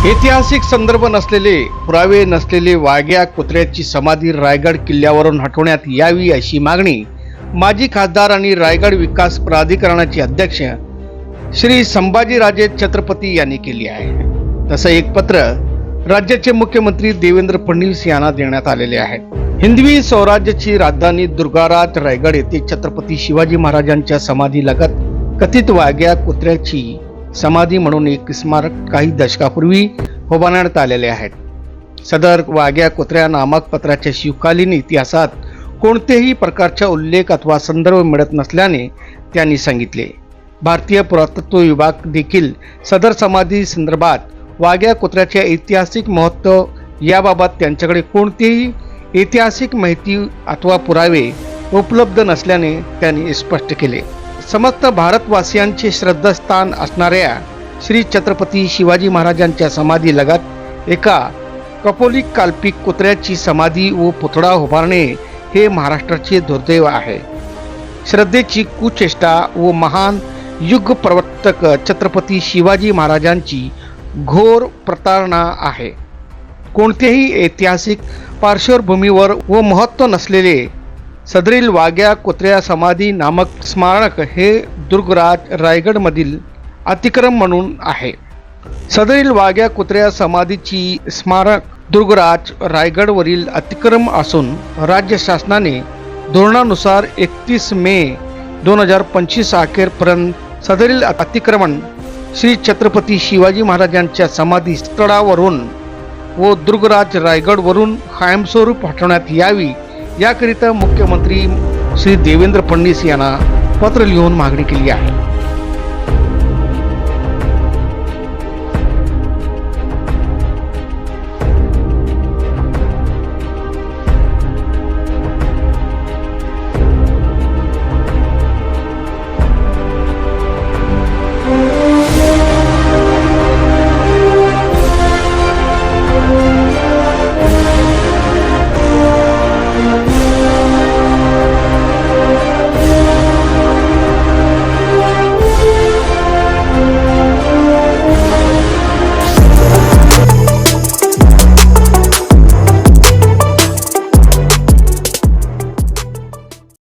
ऐतिहासिक संदर्भ नसलेले पुरावे नसलेले वाघ्या कुत्र्याची समाधी रायगड किल्ल्यावरून हटवण्यात यावी अशी मागणी माजी खासदार आणि रायगड विकास प्राधिकरणाचे अध्यक्ष श्री संभाजीराजे छत्रपती यांनी केली आहे. तसं एक पत्र राज्याचे मुख्यमंत्री देवेंद्र फडणवीस यांना देण्यात आलेले आहे. हिंदवी स्वराज्याची राजधानी दुर्गाराज रायगड येथे छत्रपती शिवाजी महाराजांच्या समाधी लगत कथित वाघ्या कुत्र्याची समाधी म्हणून एक स्मारक काही दशकापूर्वी उभारण्यात आलेले आहेत. सदर वाघ्या कुत्र्या नामक पत्राच्या शिवकालीन इतिहासात कोणतेही प्रकारचा उल्लेख अथवा संदर्भ मिळत नसल्याने त्यांनी सांगितले. भारतीय पुरातत्व विभाग देखील सदर समाधी संदर्भात वाघ्या कुत्र्याचे ऐतिहासिक महत्त्व याबाबत त्यांच्याकडे कोणतीही ऐतिहासिक माहिती अथवा पुरावे उपलब्ध नसल्याने त्यांनी स्पष्ट केले. समस्त भारतवासियांचे श्रद्धास्थान असणाऱ्या श्री छत्रपती शिवाजी महाराजांच्या समाधी लगत एका कपोलिक काल्पिक कुत्र्याची समाधी व पुतळा उभारणे हे महाराष्ट्राचे दुर्दैव आहे. श्रद्धेची कुचेष्टा व महान युग प्रवर्तक छत्रपती शिवाजी महाराजांची घोर प्रतारणा आहे. कोणत्याही ऐतिहासिक पार्श्वभूमीवर व महत्त्व नसलेले सदरील वाघ्या कुत्र्या समाधी नामक स्मारक हे दुर्गराज रायगडमधील अतिक्रम म्हणून आहे. सदरील वाघ्या कुत्र्या समाधीची स्मारक दुर्गराज रायगडवरील अतिक्रम असून राज्य शासनाने धोरणानुसार एकतीस मे दोन हजार पंचवीस अखेरपर्यंत सदरील अतिक्रमण श्री छत्रपती शिवाजी महाराजांच्या समाधी स्थळावरून व दुर्गराज रायगडवरून कायमस्वरूप हटवण्यात यावी याकरिता मुख्यमंत्री श्री देवेंद्र फडणवीस यांना पत्र लिहून मागणी केली आहे.